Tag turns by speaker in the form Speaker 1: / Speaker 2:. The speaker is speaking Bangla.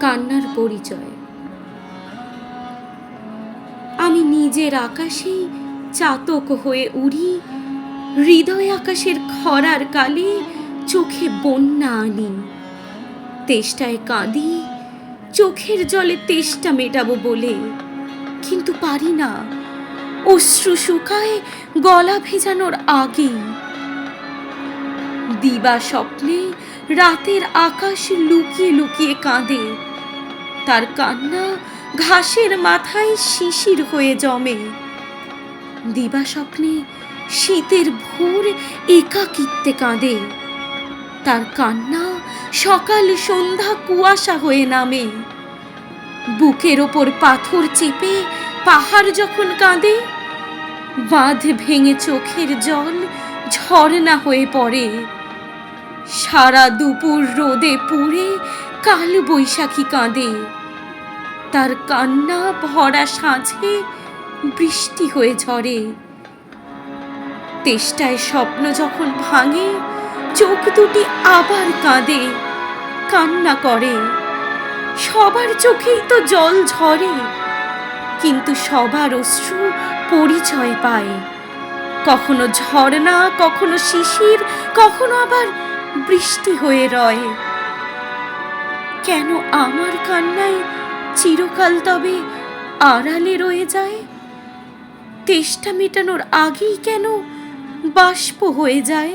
Speaker 1: কান্নার পরিচয়। আমি নিজের আকাশেই চাতক হয়ে উড়ি, হৃদয় আকাশের খরার কালে চোখে বন্যা আনি। তেষ্টায় কাঁদি, চোখের জলে তেষ্টা মেটাবো বলে। কিন্তু পারি না, অশ্রু শুকায় গলা ভেজানোর আগেই। দিবা স্বপ্নে রাতের আকাশ লুকিয়ে লুকিয়ে কাঁদে। তার কান্না ঘাসের মাথায় শিশির হয়ে জমে। দিবা স্বপ্নে শীতের ভোর একাকিত্বে কাঁদে। তার কান্না সকাল সন্ধ্যা কুয়াশা হয়ে নামে। বুকের ওপর পাথর চেপে পাহাড় যখন কাঁদে, বাঁধ ভেঙে চোখের জল ঝর্ণা হয়ে পড়ে। সারা দুপুর রোদে পুড়ে কাল বৈশাখী কাঁদে। তার কান্না ভরা সাঁঝে বৃষ্টি হয়ে ঝরে। তেষ্টায় স্বপ্ন যখন ভাঙে, চোখ দুটি আবার কাঁদে, কান্না করে। সবার চোখেই তো জল ঝরে, কিন্তু সবার অশ্রু পরিচয় পায়। কখনো ঝর্ণা, কখনো শিশির, কখনো আবার বৃষ্টি হয়ে রয়। কেন আমার কান্নায় চিরকাল তবে আড়ালে রয়ে যায়? তেষ্টা মেটানোর আগেই কেন বাষ্প হয়ে যায়?